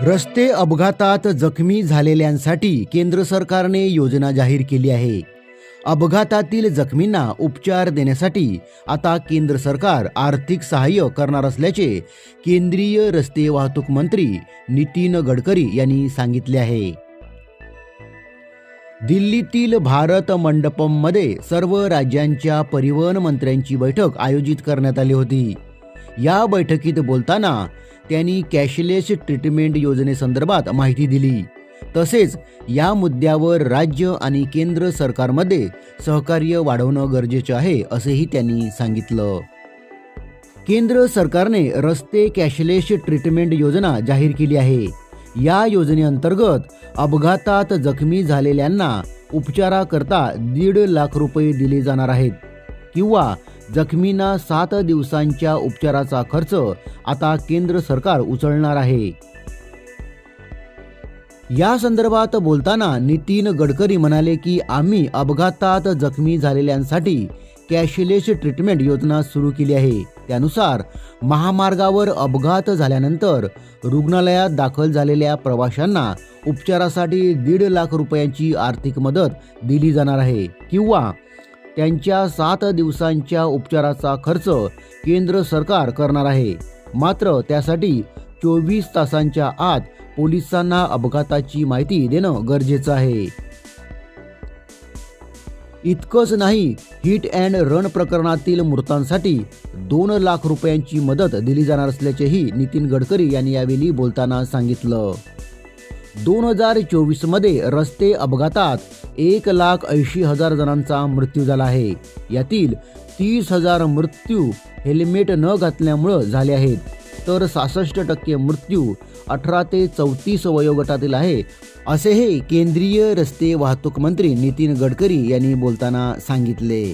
रस्ते अपघातात जखमी झालेल्यांसाठी केंद्र सरकारने योजना जाहीर केली आहे. अपघातातील जखमींना उपचार देण्यासाठी आता केंद्र सरकार आर्थिक सहाय्य करणार असल्याचे केंद्रीय रस्ते वाहतूक मंत्री नितीन गडकरी यांनी सांगितले आहे. दिल्लीतील भारत मंडपममध्ये सर्व राज्यांच्या परिवहन मंत्र्यांची बैठक आयोजित करण्यात आली होती. या बैठकीत बोलताना त्यांनी कॅशलेस ट्रीटमेंट योजनेसंदर्भात माहिती दिली. तसेच या मुद्द्यावर राज्य आणि केंद्र सरकारमध्ये सहकार्य वाढवणं गरजेचं आहे असेही त्यांनी सांगितलं. केंद्र सरकारने रस्ते कॅशलेस ट्रीटमेंट योजना जाहीर केली आहे. या योजनेअंतर्गत अपघातात जखमी झालेल्यांना उपचाराकरता दीड लाख रुपये दिले जाणार आहेत किंवा जखमींना सात दिवसांच्या उपचाराचा खर्च आता केंद्र सरकार उचलणार आहे. या संदर्भात बोलताना नितीन गडकरी म्हणाले की आम्ही अपघातात जखमी झालेल्यांसाठी कॅशलेस ट्रीटमेंट योजना सुरू केली आहे. त्यानुसार महामार्गावर अपघात झाल्यानंतर रुग्णालयात दाखल झालेल्या प्रवाशांना उपचारासाठी दीड लाख रुपयांची आर्थिक मदत दिली जाणार आहे किंवा त्यांच्या सात दिवसांच्या उपचाराचा खर्च केंद्र सरकार करणार आहे. मात्र त्यासाठी चोवीस तासांच्या आत पोलिसांना अपघाताची माहिती देणं गरजेचं आहे. इतकंच नाही हिट अँड रन प्रकरणातील मृतांसाठी दोन लाख रुपयांची मदत दिली जाणार असल्याचेही नितीन गडकरी यांनी यावेळी बोलताना सांगितलं. दोन हजार चोवीसमध्ये रस्ते अपघातात एक लाख ऐंशी हजार जणांचा मृत्यू झाला आहे. यातील तीस हजार मृत्यू हेल्मेट न घातल्यामुळं झाले आहेत. तर सहासष्ट टक्के मृत्यू अठरा ते चौतीस वयोगटातील आहे असे हे केंद्रीय रस्ते वाहतूक मंत्री नितीन गडकरी यांनी बोलताना सांगितले.